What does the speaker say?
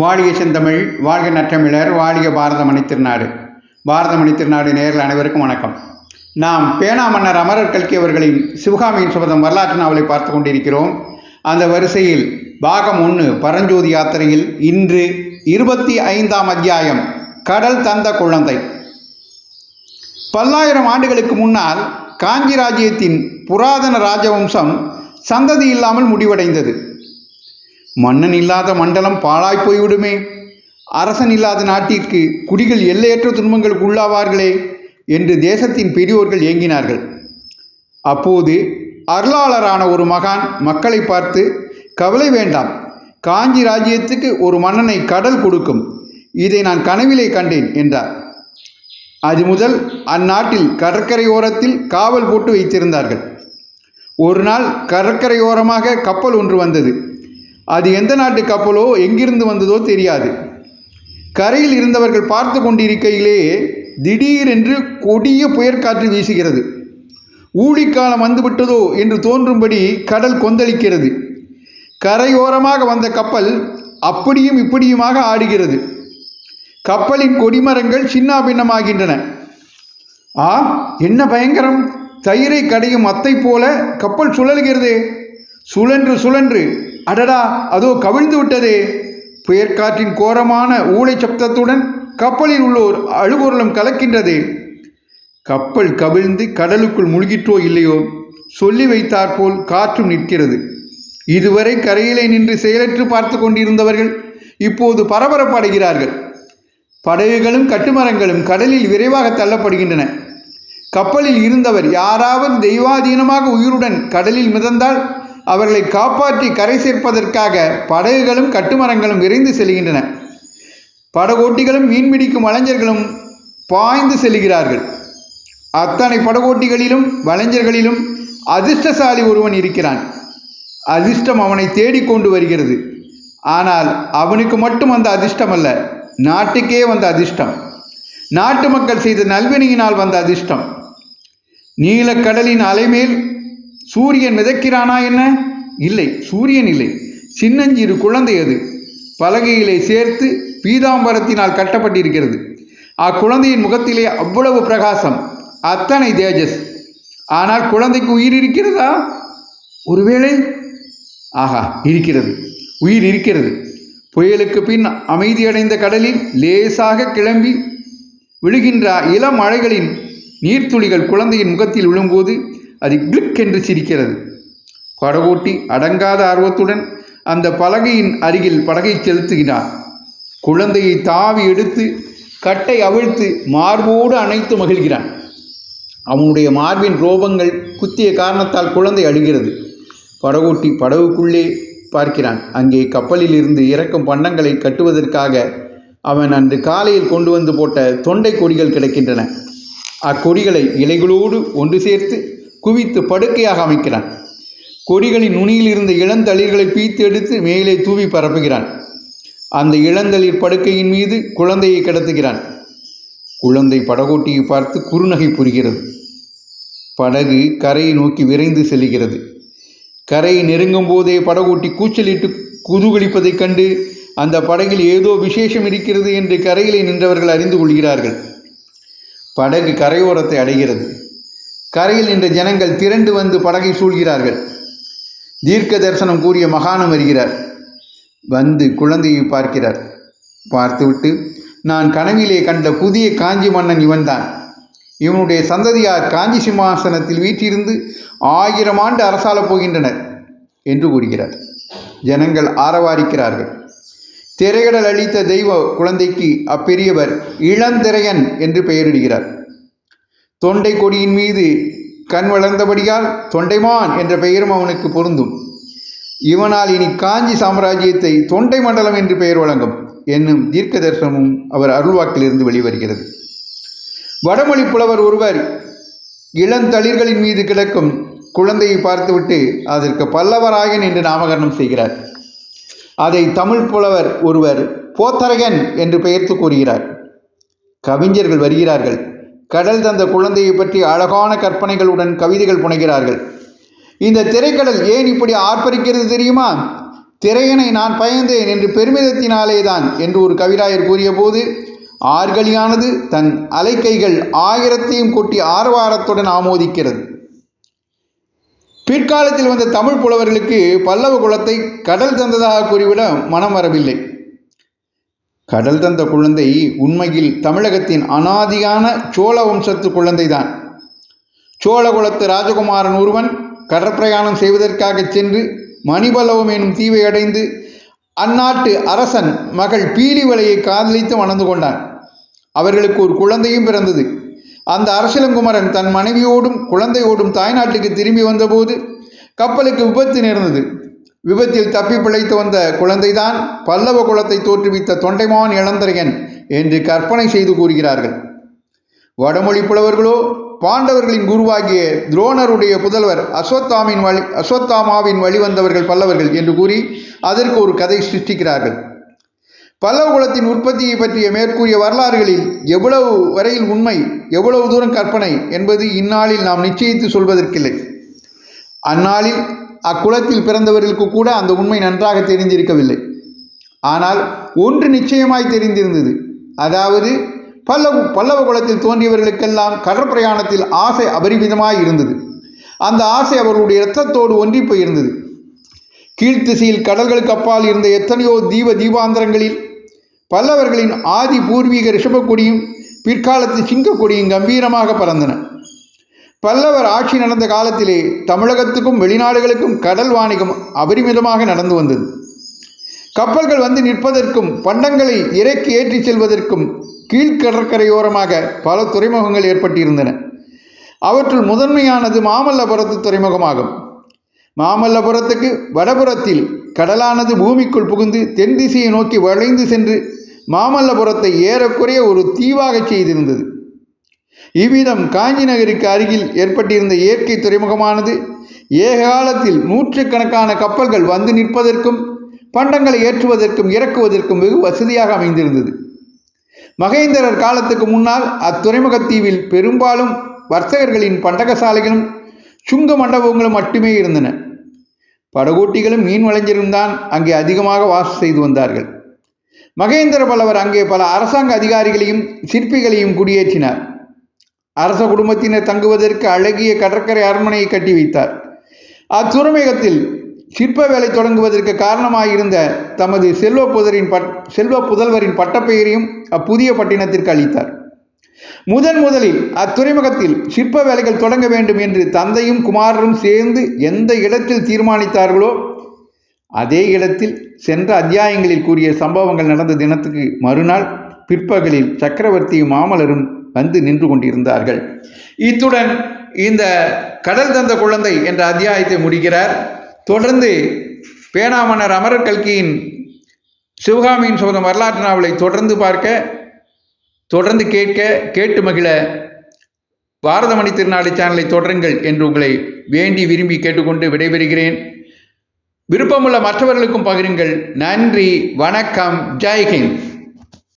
வாழிய செந்தமிழ் வாழ்க நற்றமிழர் வாழ்க பாரத மணித்திருநாடு பாரத மணித்திருநாடு நேரில் அனைவருக்கும் வணக்கம். நாம் பேனா மன்னர் அமரர் கல்கி அவர்களின் சிவகாமியின் சுபதம் வரலாற்று நாவலை பார்த்து கொண்டிருக்கிறோம். அந்த வரிசையில் பாகம் ஒன்று பரஞ்சோதி யாத்திரையில் இன்று இருபத்தி ஐந்தாம் அத்தியாயம் கடல் தந்த குழந்தை. பல்லாயிரம் ஆண்டுகளுக்கு முன்னால் காஞ்சி ராஜ்யத்தின் புராதன ராஜவம்சம் சந்ததி இல்லாமல் முடிவடைந்தது. மன்னன் இல்லாத மண்டலம் பாழாய் போய்விடுமே. அரசன் இல்லாத நாட்டிற்கு குடிகள் எல்லையற்ற துன்பங்களுக்கு உள்ளாவார்களே என்று தேசத்தின் பெரியோர்கள் ஏங்கினார்கள். அப்போது அருளாளரான ஒரு மகான் மக்களை பார்த்து கவலை வேண்டாம். காஞ்சி ராஜ்யத்துக்கு ஒரு மன்னனை கடல் கொடுக்கும். இதை நான் கனவிலே கண்டேன் என்றார். அது முதல் அந்நாட்டில் கடற்கரையோரத்தில் காவல் போட்டு வைத்திருந்தார்கள். ஒரு நாள் கடற்கரையோரமாக கப்பல் ஒன்று வந்தது. அது எந்த நாட்டு கப்பலோ எங்கிருந்து வந்ததோ தெரியாது. கரையில் இருந்தவர்கள் பார்த்து கொண்டிருக்கையிலே திடீரென்று கொடிய புயற்காற்று வீசுகிறது. ஊழிக்காலம் வந்துவிட்டதோ என்று தோன்றும்படி கடல் கொந்தளிக்கிறது. கரையோரமாக வந்த கப்பல் அப்படியும் இப்படியுமாக ஆடுகிறது. கப்பலின் கொடிமரங்கள் சின்னாபின்னமாகின்றன. ஆ என்ன பயங்கரம்? தயிரை கடையும் அத்தை போல கப்பல் சுழல்கிறதே. சுழன்று சுழன்று. அடடா அதோ கவிழ்ந்து விட்டதே. புயற்காற்றின் கோரமான ஊளை சப்தத்துடன் கப்பலில் உள்ளோர் அழுகுரலும் கலக்கின்றதே. கப்பல் கவிழ்ந்து கடலுக்குள் முழுகிற்றோ இல்லையோ சொல்லி வைத்தாற்போல் காற்றும் நிற்கிறது. இதுவரை கரையிலே நின்று செயலற்று பார்த்து கொண்டிருந்தவர்கள் இப்போது பரபரப்படைகிறார்கள். படகுகளும் கட்டுமரங்களும் கடலில் விரைவாக தள்ளப்படுகின்றன. கப்பலில் இருந்தவர் யாராவது தெய்வாதீனமாக உயிருடன் கடலில் மிதந்தால் அவர்களை காப்பாற்றி கரை சேர்ப்பதற்காக படகுகளும் கட்டுமரங்களும் விரைந்து செல்கின்றன. படகோட்டிகளும் மீன்பிடிக்கும் வலைஞர்களும் பாய்ந்து செல்கிறார்கள். அத்தனை படகோட்டிகளிலும் வளைஞர்களிலும் அதிர்ஷ்டசாலி ஒருவன் இருக்கிறான். அதிர்ஷ்டம் அவனை தேடிக்கொண்டு வருகிறது. ஆனால் அவனுக்கு மட்டும் வந்த அதிர்ஷ்டம் அல்ல நாட்டுக்கே வந்த அதிர்ஷ்டம். நாட்டு மக்கள் செய்த நல்வினையினால் வந்த அதிர்ஷ்டம். நீலக்கடலின் அலைமேல் சூரியன் மிதக்கிறானா என்ன? இல்லை சூரியன் இல்லை. சின்னஞ்சிறு குழந்தை அது. பலகையிலே சேர்த்து பீதாம்பரத்தினால் கட்டப்பட்டிருக்கிறது. அக்குழந்தையின் முகத்திலே அவ்வளவு பிரகாசம். அத்தனை தேஜஸ். ஆனால் குழந்தைக்கு உயிர் இருக்கிறதா? ஒருவேளை? ஆஹா இருக்கிறது. உயிர் இருக்கிறது. புயலுக்கு பின் அமைதியடைந்த கடலில் லேசாக கிளம்பி விழுகின்ற இளம் மழைகளின் நீர்த்துளிகள் குழந்தையின் முகத்தில் விழும்போது அது கிளிக் என்று சிரிக்கிறது. படகோட்டி அடங்காத ஆர்வத்துடன் அந்த பலகையின் அருகில் படகை செலுத்துகிறான். குழந்தையை தாவி எடுத்து கட்டை அவிழ்த்து மார்போடு அணைத்து மகிழ்கிறான். அவனுடைய மார்பின் ரோபங்கள் குத்திய காரணத்தால் குழந்தை அழுகிறது. படகோட்டி படகுக்குள்ளே பார்க்கிறான். அங்கே கப்பலில் இருந்து இறக்கும் பண்டங்களை கட்டுவதற்காக அவன் அன்று காலையில் கொண்டு வந்து போட்ட தொண்டை கொடிகள் கிடைக்கின்றன. அக்கொடிகளை இலைகளோடு ஒன்று சேர்த்து குவித்து படுக்கையாக அமைக்கிறான். கொடிகளின் நுனியில் இருந்த இளந்தளிர்களை பீத்து எடுத்து மேலே தூவி பரப்புகிறான். அந்த இளந்தளிர் படுக்கையின் மீது குழந்தையை கடத்துகிறான். குழந்தை படகோட்டியை பார்த்து குறுநகை புரிகிறது. படகு கரையை நோக்கி விரைந்து செல்கிறது. கரையை நெருங்கும் போதே படகோட்டி கூச்சலிட்டு குதூகலிப்பதைக் கண்டு அந்த படகில் ஏதோ விசேஷம் இருக்கிறது என்று கரையிலே நின்றவர்கள் அறிந்து கொள்கிறார்கள். படகு கரையோரத்தை அடைகிறது. கரையில் நின்ற ஜனங்கள் திரண்டு வந்து படகை சூழ்கிறார்கள். தீர்க்க தரிசனம் கூறிய மகானம் வருகிறார். வந்து குழந்தையை பார்க்கிறார். பார்த்துவிட்டு நான் கனவிலே கண்ட புதிய காஞ்சி மன்னன் இவன்தான். இவனுடைய சந்ததியார் காஞ்சி சிம்மாசனத்தில் வீற்றிருந்து ஆயிரம் ஆண்டு அரசாளப் போகின்றனர் என்று கூறுகிறார். ஜனங்கள் ஆரவாரிக்கிறார்கள். திரைகடல் அளித்த தெய்வ குழந்தைக்கு அப்பெரியவர் இளந்திரையன் என்று பெயரிடுகிறார். தொண்டை கொடியின் மீது கண் வளர்ந்தபடியால் தொண்டைமான் என்ற பெயரும் அவனுக்கு பொருந்தும். இவனால் இனி காஞ்சி சாம்ராஜ்யத்தை தொண்டை மண்டலம் என்று பெயர் வழங்கும் என்னும் தீர்க்க தரிசனமும் அவர் அருள்வாக்கிலிருந்து வெளிவருகிறது. வடமொழி புலவர் ஒருவர் இளந்தளிர்களின் மீது கிடக்கும் குழந்தையை பார்த்துவிட்டு அதற்கு பல்லவராயன் என்று நாமகரணம் செய்கிறார். அதை தமிழ் புலவர் ஒருவர் போத்தரகன் என்று பெயர்த்து கூறுகிறார். கவிஞர்கள் வருகிறார்கள். கடல் தந்த குழந்தையை பற்றி அழகான கற்பனைகளுடன் கவிதைகள் புனைகிறார்கள். இந்த திரைக்கடல் ஏன் இப்படி ஆர்ப்பரிக்கிறது தெரியுமா? திரையனை நான் பயந்தேன் என்று பெருமிதத்தினாலே தான் என்று ஒரு கவிராயர் கூறியபோது ஆர்கலியானது தன் அலைக்கைகள் ஆயிரத்தையும் கொட்டி ஆரவாரத்துடன் ஆமோதிக்கிறது. பிற்காலத்தில் வந்த தமிழ் புலவர்களுக்கு பல்லவ குலத்தை கடல் தந்ததாக கூறிவிட மனம் வரவில்லை. கடல் தந்த குழந்தை உண்மையில் தமிழகத்தின் அனாதியான சோழ வம்சத்து குழந்தைதான். சோழகுலத்து ராஜகுமாரன் ஒருவன் கடற்பிரயாணம் செய்வதற்காக சென்று மணிபல்லவம் எனும் தீவை அடைந்து அந்நாட்டு அரசன் மகள் பீலிவலையை காதலித்து மணந்து கொண்டான். அவர்களுக்கு ஒரு குழந்தையும் பிறந்தது. அந்த அரசலங்குமரன் தன் மனைவியோடும் குழந்தையோடும் தாய்நாட்டுக்கு திரும்பி வந்தபோது கப்பலுக்கு விபத்து நேர்ந்தது. விபத்தில் தப்பி பிழைத்து வந்த குழந்தைதான் பல்லவ குலத்தை தோற்றுவித்த தொண்டைமான் இளந்தரையன் என்று கற்பனை செய்து கூறுகிறார்கள். வடமொழி புலவர்களோ பாண்டவர்களின் குருவாகிய துரோணருடைய புதல்வர் அஸ்வத்தாமின் வழி அஸ்வத்தாமாவின் வழிவந்தவர்கள் பல்லவர்கள் என்று கூறி அதற்கு ஒரு கதை சிருஷ்டிக்கிறார்கள். பல்லவ குலத்தின் உற்பத்தியை பற்றிய மேற்கூறிய வரலாறுகளில் எவ்வளவு வரையில் உண்மை எவ்வளவு தூரம் கற்பனை என்பது இந்நாளில் நாம் நிச்சயித்து சொல்வதற்கில்லை. அந்நாளில் அக்குலத்தில் பிறந்தவர்களுக்கு கூட அந்த உண்மை நன்றாக தெரிந்திருக்கவில்லை. ஆனால் ஒன்று நிச்சயமாய் தெரிந்திருந்தது. அதாவது பல்லவ பல்லவ குலத்தில் தோன்றியவர்களுக்கெல்லாம் கடற்பிரயாணத்தில் ஆசை அபரிமிதமாய் இருந்தது. அந்த ஆசை அவர்களுடைய இரத்தத்தோடு ஒன்றி போயிருந்தது. கீழ்த்திசையில் கடல்களுக்கு அப்பால் இருந்த எத்தனையோ தீப தீபாந்தரங்களில் பல்லவர்களின் ஆதி பூர்வீக ரிஷபக்கொடியும் பிற்காலத்து சிங்கக்கொடியும் கம்பீரமாக பறந்தன. பல்லவர் ஆட்சி நடந்த காலத்திலே தமிழகத்துக்கும் வெளிநாடுகளுக்கும் கடல் வாணிகம் அபரிமிதமாக நடந்து வந்தது. கப்பல்கள் வந்து நிற்பதற்கும் பண்டங்களை இறக்கி ஏற்றிச் செல்வதற்கும் கீழ்கடற்கரையோரமாக பல துறைமுகங்கள் ஏற்பட்டிருந்தன. அவற்றுள் முதன்மையானது மாமல்லபுரத்து துறைமுகமாகும். மாமல்லபுரத்துக்கு வடபுறத்தில் கடலானது பூமிக்குள் புகுந்து தென் திசையை நோக்கி வளைந்து சென்று மாமல்லபுரத்தை ஏறக்குறைய ஒரு தீவாகச் செய்திருந்தது. இவ்விதம் காஞ்சி நகருக்கு அருகில் ஏற்பட்டிருந்த இயற்கை துறைமுகமானது ஏகாலத்தில் நூற்றுக்கணக்கான கப்பல்கள் வந்து நிற்பதற்கும் பண்டங்களை ஏற்றுவதற்கும் இறக்குவதற்கும் வெகு வசதியாக அமைந்திருந்தது. மகேந்திரர் காலத்துக்கு முன்னால் அத்துறைமுகத்தீவில் பெரும்பாலும் வர்த்தகர்களின் பண்டகசாலைகளும் சுங்க மண்டபங்களும் மட்டுமே இருந்தன. படகோட்டிகளும் மீன் வளைஞரும் தான் அங்கே அதிகமாக வாசம் செய்து வந்தார்கள். மகேந்திர பல்லவர் அங்கே பல அரசாங்க அதிகாரிகளையும் சிற்பிகளையும் குடியேற்றினார். அரச குடும்பத்தினர் தங்குவதற்கு அழகிய கடற்கரை அரண்மனையை கட்டி வைத்தார். அத்துறைமுகத்தில் சிற்ப வேலை தொடங்குவதற்கு காரணமாயிருந்த தமது செல்வ புதரின் பட் செல்வ புதல்வரின் பட்டப்பெயரையும் அப்புதிய பட்டினத்திற்கு அளித்தார். முதன் முதலில் அத்துறைமுகத்தில் சிற்ப வேலைகள் தொடங்க வேண்டும் என்று தந்தையும் குமாரரும் சேர்ந்து எந்த இடத்தில் தீர்மானித்தார்களோ அதே இடத்தில் சென்ற அத்தியாயங்களில் கூறிய சம்பவங்கள் நடந்த தினத்துக்கு மறுநாள் பிற்பகலில் சக்கரவர்த்தியும் மாமலரும் வந்து நின்று கொண்டிருந்தார்கள். இத்துடன் இந்த கடல் தந்த குழந்தை என்ற அத்தியாயத்தை முடிக்கிறார். தொடர்ந்து பேனாமன்னர் அமரர் கல்கியின் சிவகாமியின் சோதம் வரலாற்று நாவலை தொடர்ந்து பார்க்க தொடர்ந்து கேட்க கேட்டு மகிழ பாரதமணி திருநாடு சேனலை தொடருங்கள் என்று உங்களை வேண்டி விரும்பி கேட்டுக்கொண்டு விடைபெறுகிறேன். விருப்பமுள்ள மற்றவர்களுக்கும் பகிருங்கள். நன்றி வணக்கம் ஜெய்ஹிந்த்